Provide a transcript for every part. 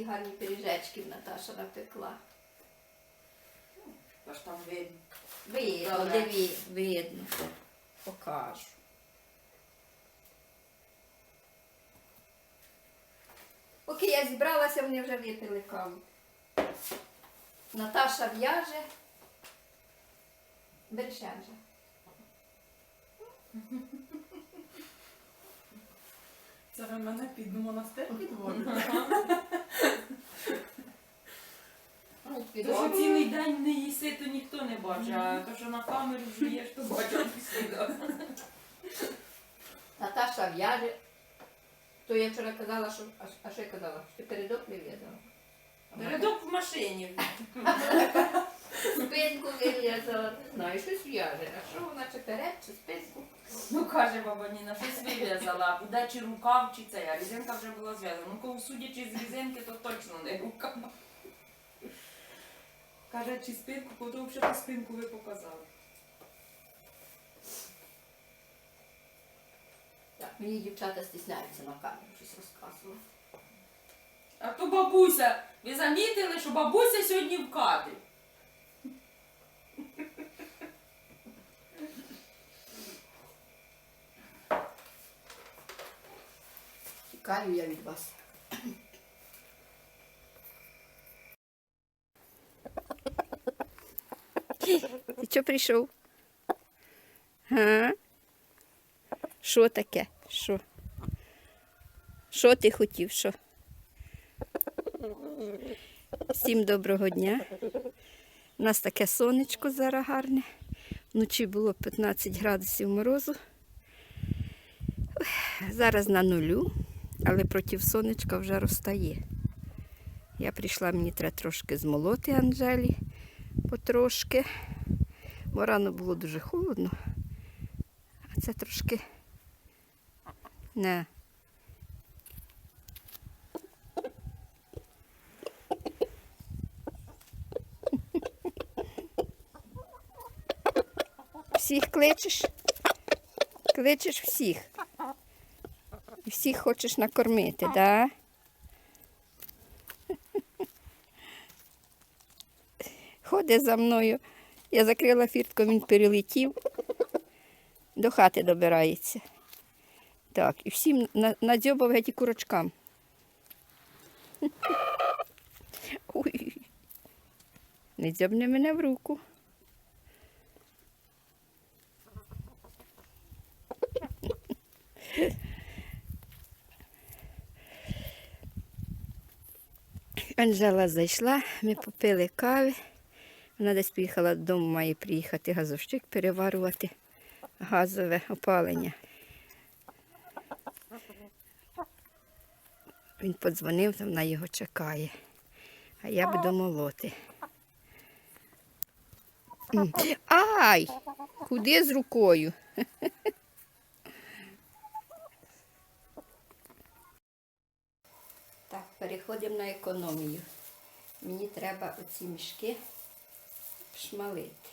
Які гарні пиріжечки Наташа напекла. Аж там видно. Видно, Добре. диві, видно. Покажу. Поки я зібралася, вони вже випили каву. Наташа в'яже. Бережем вже. Це ви мене під монастир підводите? Ну, То, що цілий день не їси, то ніхто не бачить, а то, що на камеру жуєш, то бачать всі. Наташа в'яже. То я вчора казала, що. А, що я казала? Що ти передок не в'язала? Передок в машині. Спинку вив'язала. Не знаю, щось в'яже. А що вона чи перед, чи спинку? Ну, каже баба Ніна, щось вив'язала, буде чи рукав, чи це. А різинка вже була зв'язана. Ну, коли судячи з різинки, то точно не рукав. Каже, чи спинку, потім взагалі спинку ви показали. Так, мені дівчата стісняються на камеру щось розказувати. А то бабуся, ви замітили, що бабуся сьогодні в кадрі. Тікаю я від вас. Ти що прийшов? Га? Що таке? Що? Що ти хотів? Що? Всім доброго дня. У нас таке сонечко зараз гарне. Вночі було 15 градусів морозу. Зараз на нулю, але проти сонечка вже розтає. Я прийшла, мені треба трошки змолоти Анжелі потрошки. Бо рано було дуже холодно. А це трошки не. Всіх кличеш? Кличеш всіх. І всіх хочеш накормити, так? Да? Ходить за мною. Я закрила фіртку, він перелетів. До хати добирається. Так, і всім надзьобав геть і курочкам. Ой. Не дзьобне мене в руку. Анжела зайшла, ми попили кави. Вона десь поїхала додому, має приїхати газовщик переварювати газове опалення. Він подзвонив, вона його чекає. А я буду молоти. Ай! Куди з рукою? Переходимо на економію. Мені треба оці мішки шмалити.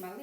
Так,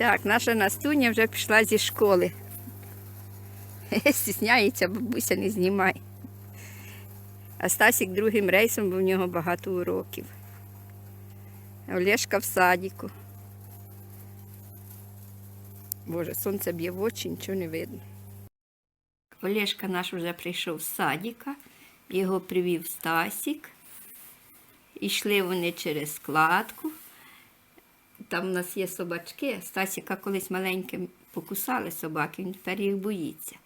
Так, наша Настуня вже пішла зі школи. Стісняється, бабуся не знімай. А Стасік другим рейсом, бо в нього багато уроків. Олешка в садіку. Боже, сонце б'є в очі, нічого не видно. Олешка наш вже прийшов з садіка, його привів Стасік. Ішли вони через складку. Там у нас є собачки. Стасіка колись маленьким покусали собаки, він тепер їх боїться.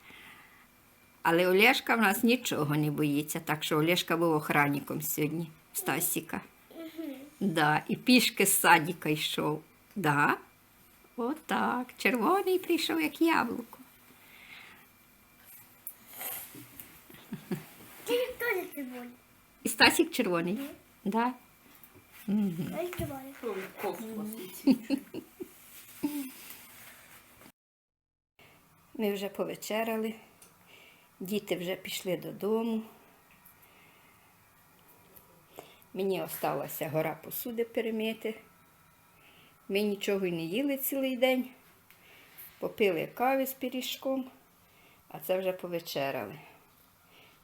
Але Олешка в нас нічого не боїться, так що Олешка був охранником сьогодні, Стасіка. Да, і пішки з садіка йшов. Да. Отак. Червоний прийшов, як яблуко. І Стасік червоний. Да. Ми вже повечеряли, діти вже пішли додому. Мені осталася гора посуди перемити. Ми нічого й не їли цілий день. Попили кави з пиріжком, а це вже повечеряли.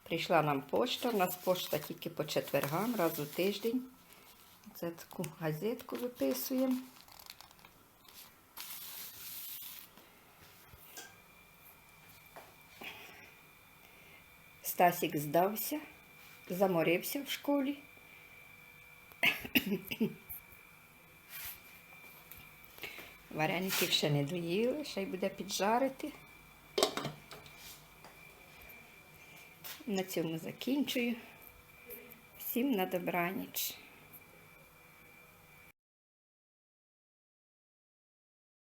Прийшла нам пошта, у нас пошта тільки по четвергам, раз у тиждень. Це таку газетку виписуємо. Стасік здався, заморився в школі. Вареників ще не доїли, ще й буде піджарити. На цьому закінчую. Всім на добраніч.